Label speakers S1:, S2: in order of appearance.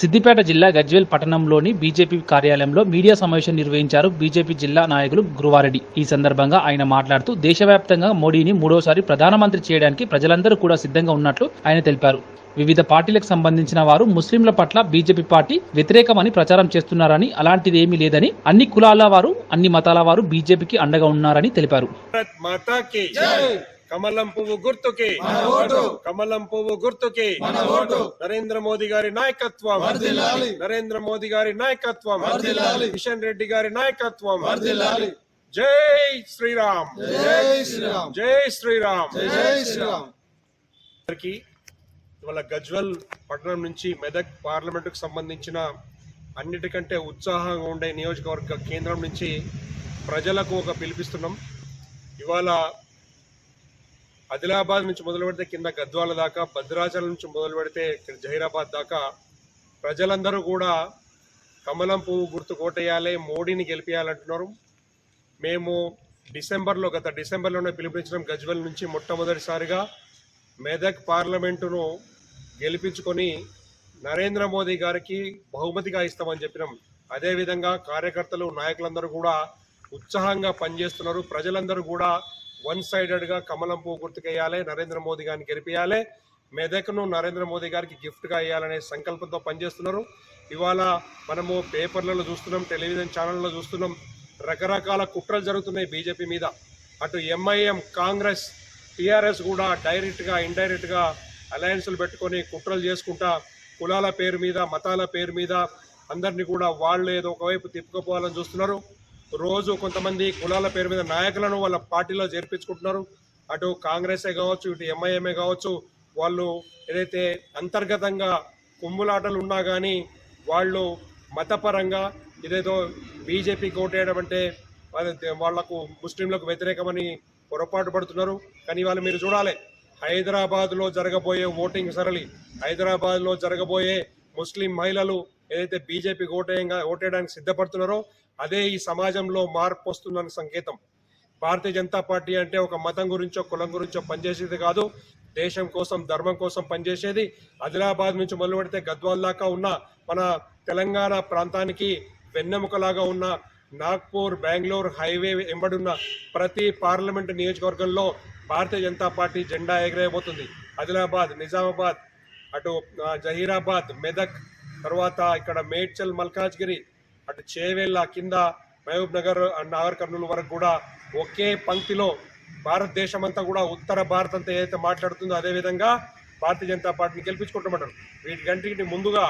S1: సిద్దిపేట జిల్లా గజ్వేల్ పట్టణంలోని బీజేపీ కార్యాలయంలో మీడియా సమావేశం నిర్వహించారు బీజేపీ జిల్లా నాయకులు గురువారెడ్డి. ఈ సందర్భంగా ఆయన మాట్లాడుతూ దేశవ్యాప్తంగా మోడీని మూడోసారి ప్రధానమంత్రి చేయడానికి ప్రజలందరూ కూడా సిద్ధంగా ఉన్నట్లు ఆయన తెలిపారు. వివిధ పార్టీలకు సంబంధించిన వారు ముస్లింల పట్ల బీజేపీ పార్టీ వ్యతిరేకమని ప్రచారం చేస్తున్నారని అలాంటిది ఏమీ లేదని అన్ని కులాల వారు అన్ని మతాల వారు బీజేపీకి అండగా ఉన్నారని తెలిపారు.
S2: కమలం పువ్వు గుర్తుకి. కమలం పువ్వు గుర్తుకి. నరేంద్ర మోదీ గారి నాయకత్వం. నరేంద్ర మోదీ గారి నాయకత్వం. కిషన్ రెడ్డి గారి నాయకత్వం. జై శ్రీరామ్.
S3: జై శ్రీరామ్.
S2: జై శ్రీరామ్.
S3: జై శ్రీరామ్.
S2: ఇవాళ గజ్వల్ పట్టణం నుంచి మెదక్ పార్లమెంటుకు సంబంధించిన అన్నిటికంటే ఉత్సాహంగా ఉండే నియోజకవర్గ కేంద్రం నుంచి ప్రజలకు ఒక పిలిపిస్తున్నాం. ఇవాళ ఆదిలాబాద్ నుంచి మొదలు పెడితే కింద గద్వాల దాకా భద్రాచలం నుంచి మొదలు పెడితే ఇక్కడ జహీరాబాద్ దాకా ప్రజలందరూ కూడా కమలం పువ్వు గుర్తు కోటేయాలి మోడీని గెలిపించాలంటున్నారు మేము డిసెంబర్లో గత డిసెంబర్లోనే పిలిపించడం గజ్వల్ నుంచి మొట్టమొదటిసారిగా మెదక్ పార్లమెంటును గెలిపించుకొని నరేంద్ర మోదీ గారికి బహుమతిగా ఇస్తామని చెప్పినాం. అదేవిధంగా కార్యకర్తలు నాయకులందరూ కూడా ఉత్సాహంగా పనిచేస్తున్నారు. ప్రజలందరూ కూడా వన్ సైడెడ్గా కమలం పువ్వు గుర్తుకేయాలి నరేంద్ర మోదీ గారిని గెలిపించాలి మెదక్ను నరేంద్ర మోదీ గారికి గిఫ్ట్గా ఇవ్వాలనే సంకల్పంతో పనిచేస్తున్నారు. ఇవాళ మనము పేపర్లలో చూస్తున్నాం టెలివిజన్ ఛానళ్ళలో చూస్తున్నాం రకరకాల కుట్రలు జరుగుతున్నాయి బీజేపీ మీద. అటు ఎంఐఎం కాంగ్రెస్ టీఆర్ఎస్ కూడా డైరెక్ట్గా ఇండైరెక్ట్గా అలయన్స్లు పెట్టుకొని కుట్రలు చేసుకుంటా కులాల పేరు మీద మతాల పేరు మీద అందరినీ కూడా వాళ్ళు ఏదో ఒకవైపు తిప్పుకుపోవాలని చూస్తున్నారు. రోజు కొంతమంది కులాల పేరు మీద నాయకులను వాళ్ళ పార్టీలో చేర్పించుకుంటున్నారు. అటు కాంగ్రెసే కావచ్చు ఇటు ఎంఐఎంఏ కావచ్చు వాళ్ళు ఏదైతే అంతర్గతంగా కుమ్ములాటలు ఉన్నా కానీ వాళ్ళు మతపరంగా ఇదేదో బీజేపీకి ఓటేయడం అంటే వాళ్ళ- వాళ్ళకు ముస్లింలకు వ్యతిరేకమని పొరపాటు పడుతున్నారు. కానీ వాళ్ళు మీరు చూడాలి హైదరాబాద్లో జరగబోయే ఓటింగ్ సరళి హైదరాబాద్లో జరగబోయే ముస్లిం మహిళలు ఏదైతే బీజేపీకి ఓటేయంగా ఓటేయడానికి సిద్ధపడుతున్నారో అదే ఈ సమాజంలో మార్పు వస్తుందన్న సంకేతం. భారతీయ జనతా పార్టీ అంటే ఒక మతం గురించో కులం గురించో పనిచేసేది కాదు. దేశం కోసం ధర్మం కోసం పనిచేసేది. ఆదిలాబాద్ నుంచి మొదలు పెడితే గద్వాల్ దాకా ఉన్న మన తెలంగాణ ప్రాంతానికి వెన్నెముకలాగా ఉన్న నాగ్పూర్ బెంగళూరు హైవే వెంబడున్న ప్రతి పార్లమెంటు నియోజకవర్గంలో భారతీయ జనతా పార్టీ జెండా ఎగరేయబోతుంది. ఆదిలాబాద్ నిజామాబాద్ అటు జహీరాబాద్ మెదక్ తర్వాత ఇక్కడ మేడ్చల్ మల్కాజ్గిరి అటు చేవేళ్ళ కింద Mahbubnagar and Nagarkurnool వరకు కూడా ఒకే పంక్తిలో భారతదేశం అంతా కూడా ఉత్తర భారత్ అంతా ఏదైతే మాట్లాడుతుందో అదే విధంగా భారతీయ జనతా పార్టీని గెలిపించుకుంటామంటారు. వీటికంటికి ముందుగా